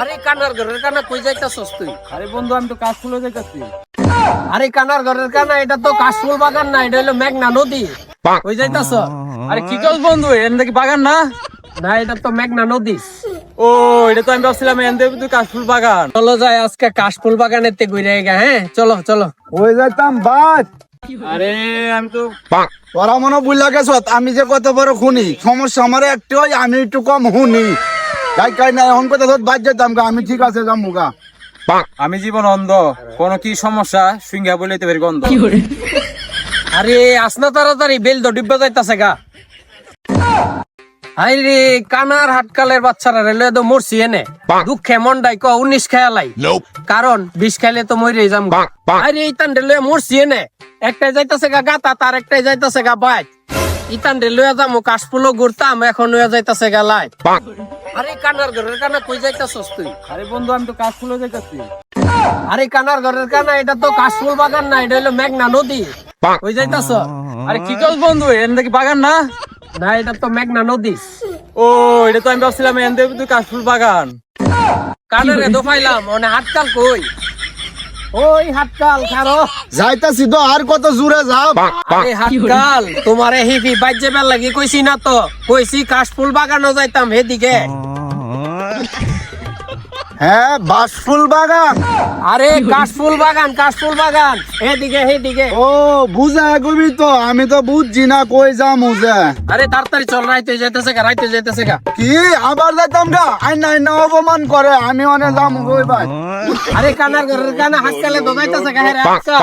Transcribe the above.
আরে কানার ঘরের কানা কই যাইতাছস তুই? আরে বন্ধু আমি তো যাইতাছি। আরে কানার ঘরের কানা এটা তো কাশফুল বাগান না এটা হলো মেঘনা নদী। কই যাইতাছ? আরে কি কস বন্ধু এর নাকি বাগান না? না এটা তো মেঘনা নদী। ও এটা তো আমি ভাবছিলাম এন দেব তুই কাশফুল বাগান। চলো যাই আজকে কাশফুল বাগানের তে ঘুরে গা হ্যাঁ? চলো চলো। ওই যাইতাম বাদ। আরে আমি তো তোরা মনে বুঝলা গেছ আমি যে কত বড় খুনি সমস্যা আমার একটু আমি একটু কম হুনি তাই কাই না এখন কথা তোর বাদ যেতাম গা আমি ঠিক আছে যাম গা। আমি জীবন অন্ধ কোন কি সমস্যা? সুইঙ্গা বলেতে পারি গন্ধ। আরে আসনা তাড়াতাড়ি বেল তো ডিব্বা যাইতাছে গা। আই রে কানার হাটকালের বাচ্চারা রেলে তো মরছি এনে। দুঃখে মন্ডাই ক উনিশ খেয়ালাই কারণ বিষ খাইলে তো মরে যাম। আরে ইতান রেলে মরছি এনে। একটাই যাইতাছে গা গাতা তার একটাই যাইতাছে গা বাইক। ইতান রেলে যাম কাশফুলো ঘুরতাম এখন যাইতাছে গা লাই। আরে কানার ঘরের কানা কই যাইতাছস তুই? আরে বন্ধু আমি তো কাজ যাইতাছি। আরে কানার ঘরের কানা এটা তো কাশফুল বাগান না এটা হলো মেঘনা নদী। কই যাইতাছ? আরে কি কস বন্ধু এর নাকি বাগান না? না এটা তো মেঘনা নদী। ও এটা তো আমি ভাবছিলাম এন দেব তুই কাশফুল বাগান। কানারে দোফাইলাম মানে হাতকাল কই? ওই হাতকাল খারো। যাইতাছি তো আর কত জুড়ে যাও আরে হাতকাল তোমারে হিপি বাজ্যে বেল লাগি কইছি না তো। কইছি কাশফুল বাগানো যাইতাম হেদিকে। হ্যাঁ বাসফুল বাগান। আরে কাশফুল বাগান কাশফুল বাগান। হেদিকে হেদিকে ও বুঝা কবি তো আমি তো বুঝছি না কই যাম বুঝে আরে তাড়াতাড়ি চল রাইতে যাইতেছে গা রাইতে যাইতেছে গা। কি? আবার যাইতাম গা? আইনা আইনা অপমান করে আমি অনেক যাম কই ভাই। আরে কানার ঘরের কানা হাতকালে দোদাইতেছে গা হ্যাঁ রে হাতকাল